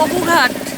কপুঘাট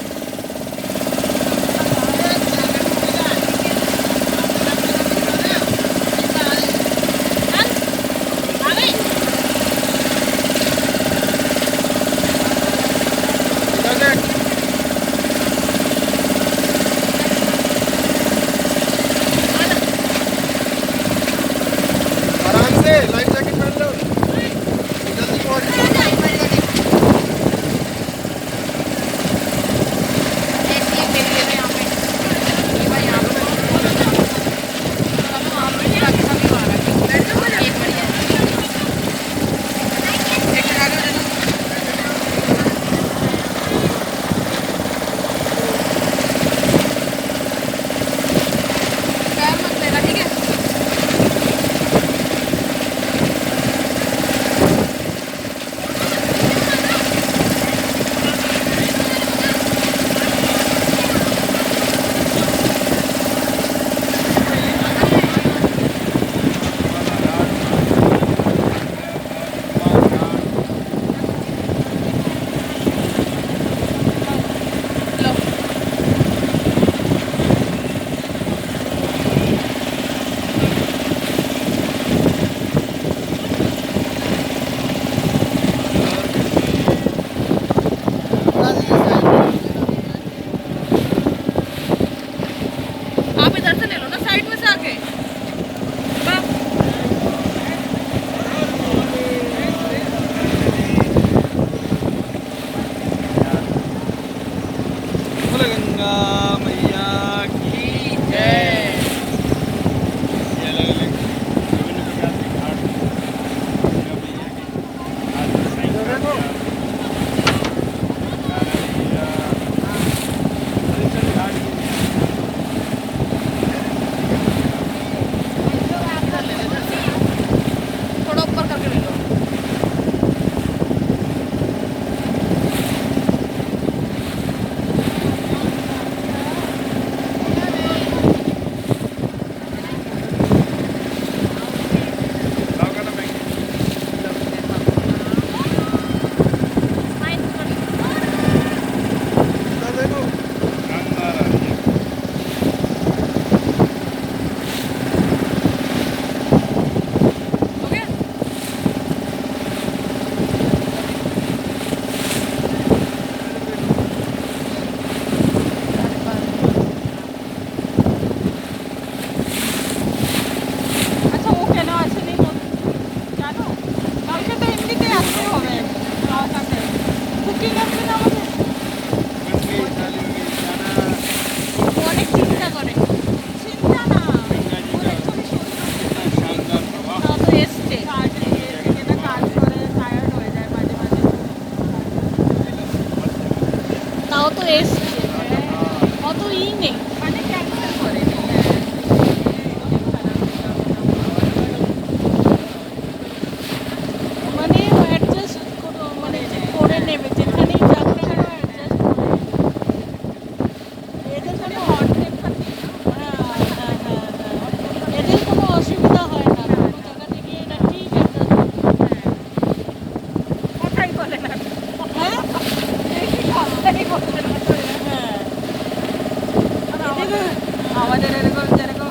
আমাদের এরকম যেরকম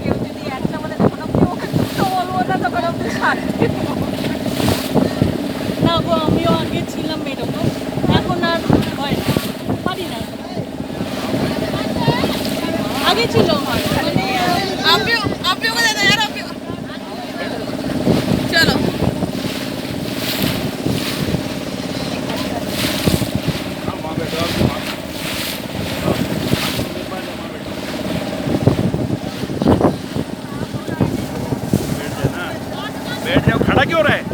কেউ যদি একটা মানে তখন আপনি ওকে দুটো বলব না তখন আপনি সারতে না গো, আমিও আগে ছিলাম এরকম। এখন আর হয় না পারি না। আগে ছিল আমার। Segue o.